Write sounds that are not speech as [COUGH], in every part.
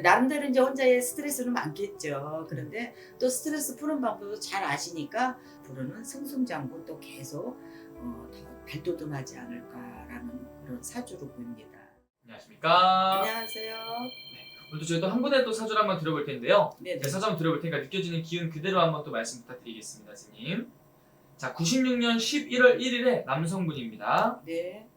나름대로 이제 혼자의 스트레스는 많겠죠. 그런데 또 스트레스 푸는 방법도 잘 아시니까 앞으로는 승승장구 또 계속 어, 더 발돋움하지 않을까라는 그런 사주로 보입니다. 안녕하십니까. 안녕하세요. 오늘도 저희도 한 분의 또 사주를 한번 들어볼 텐데요. 네, 네, 사주 한번 들어볼 테니까 느껴지는 기운 그대로 한번 또 말씀 부탁드리겠습니다, 선생님. 자, 96년 11월 1일에 남성분입니다. 네.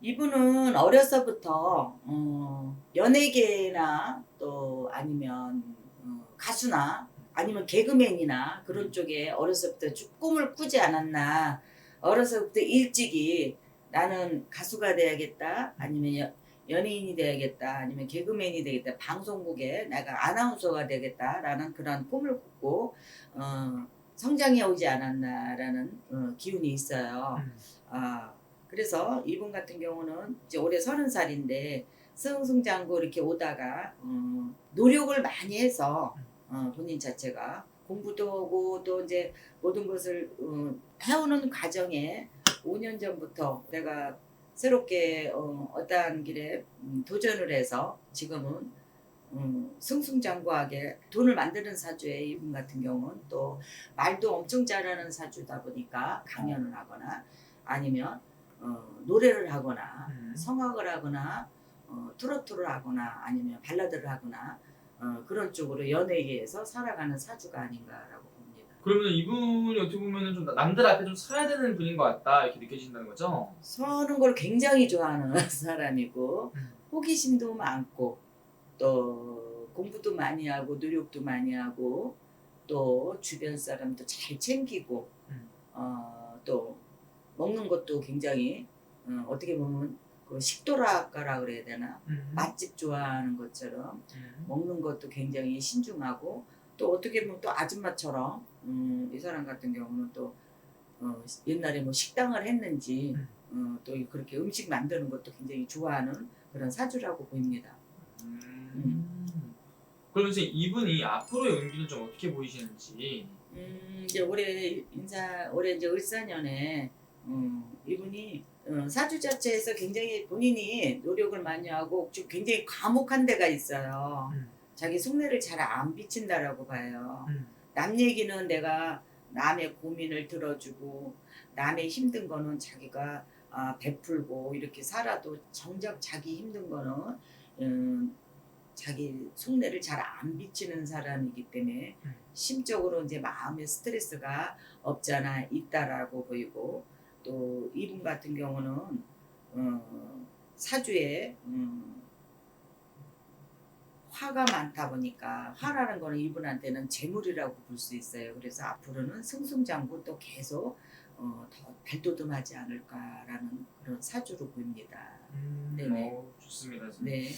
이분은 어려서부터 어, 연예계나 또 아니면 어, 가수나 아니면 개그맨이나 그런 쪽에 어려서부터 쭉 꿈을 꾸지 않았나 어려서부터 일찍이 나는 가수가 돼야겠다 아니면 여- 연예인이 돼야겠다 아니면 개그맨이 되겠다 방송국에 내가 아나운서가 되겠다라는 그런 꿈을 꾸고 어, 성장해 오지 않았나라는 어, 기운이 있어요. 음. 아 그래서 이분 같은 경우는 이제 올해 서른 살인데 승승장구 이렇게 오다가 어, 노력을 많이 해서 어, 본인 자체가 공부도 하고 또 이제 모든 것을 어, 해오는 과정에 5년 전부터 내가 새롭게 어, 어떠한 길에 음, 도전을 해서 지금은 음, 승승장구하게 돈을 만드는 사주에 이분 같은 경우는 또 말도 엄청 잘하는 사주다 보니까 강연을 하거나 아니면 어, 노래를 하거나 음. 성악을 하거나 어, 트로트를 하거나 아니면 발라드를 하거나 어, 그런 쪽으로 연예계에서 살아가는 사주가 아닌가라고 봅니다. 그러면 이분이 어떻게 보면 좀 남들 앞에 좀 서야 되는 분인 것 같다 이렇게 느껴진다는 거죠? 서는 걸 굉장히 좋아하는 [LAUGHS] 사람이고 음. 호기심도 많고 또 공부도 많이 하고 노력도 많이 하고 또 주변 사람도 잘 챙기고 음. 어, 또 먹는 것도 굉장히 어, 어떻게 보면 그 식도락가라 그래야 되나 음. 맛집 좋아하는 것처럼 음. 먹는 것도 굉장히 신중하고 또 어떻게 보면 또 아줌마처럼 음, 이 사람 같은 경우는 또 어, 옛날에 뭐 식당을 했는지 어, 또 그렇게 음식 만드는 것도 굉장히 좋아하는 그런 사주라고 보입니다. 음. 그러면 선생님 이분이 앞으로의 운기는 좀 어떻게 보이시는지 음, 이제 올해 인사 올해 이제 을사년에 음, 이분이 어, 사주 자체에서 굉장히 본인이 노력을 많이 하고 좀 굉장히 과묵한 데가 있어요. 음. 자기 속내를 잘 안 비친다라고 봐요. 음. 남 얘기는 내가 남의 고민을 들어주고 남의 힘든 거는 자기가 아, 베풀고 이렇게 살아도 정작 자기 힘든 거는 음, 자기 속내를 잘 안 비치는 사람이기 때문에 음. 심적으로 이제 마음의 스트레스가 없잖아 있다라고 보이고 또 이분 같은 경우는 어, 사주에 음, 화가 많다 보니까 화라는 거는 이분한테는 재물이라고 볼 수 있어요. 그래서 앞으로는 승승장구 또 계속 어, 더 발돋움하지 않을까라는 그런 사주로 보입니다. 음. 네네. 어, 좋습니다. 선생님. 네,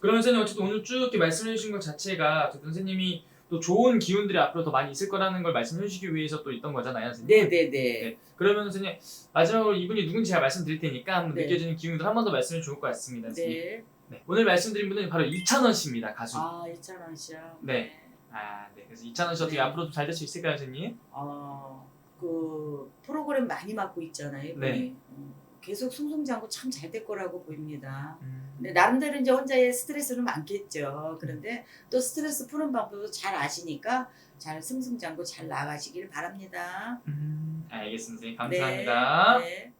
그러면 선생님 어쨌든 오늘 쭉 이렇게 말씀해 주신 것 자체가 어쨌든 선생님이 또 좋은 기운들이 앞으로 더 많이 있을 거라는 걸 말씀해 주시기 위해서 또 있던 거잖아요, 선생님. 네, 네, 네. 네. 그러면 선생님 마지막으로 이분이 누군지 제가 말씀드릴 테니까 한번 네. 느껴지는 기운들 한 번 더 말씀해 주면 좋을 것 같습니다. 선생님. 네. 네. 오늘 말씀드린 분은 바로 이찬원 씨입니다, 가수. 아, 아, 이찬원 씨요. 네. 네. 그래서 이찬원 씨 어떻게 네. 앞으로 잘될 수 있을까요, 선생님? 어, 그 프로그램 많이 맡고 있잖아요. 이분이. 네. 음, 계속 승승장구 참 잘 될 거라고 보입니다. 음. 근데 나름대로 이제 혼자의 스트레스는 많겠죠. 그런데 또 스트레스 푸는 방법도 잘 아시니까 잘 승승장구 잘 나가시길 바랍니다. 음. 알겠습니다, 선생님. 감사합니다. 네. 네.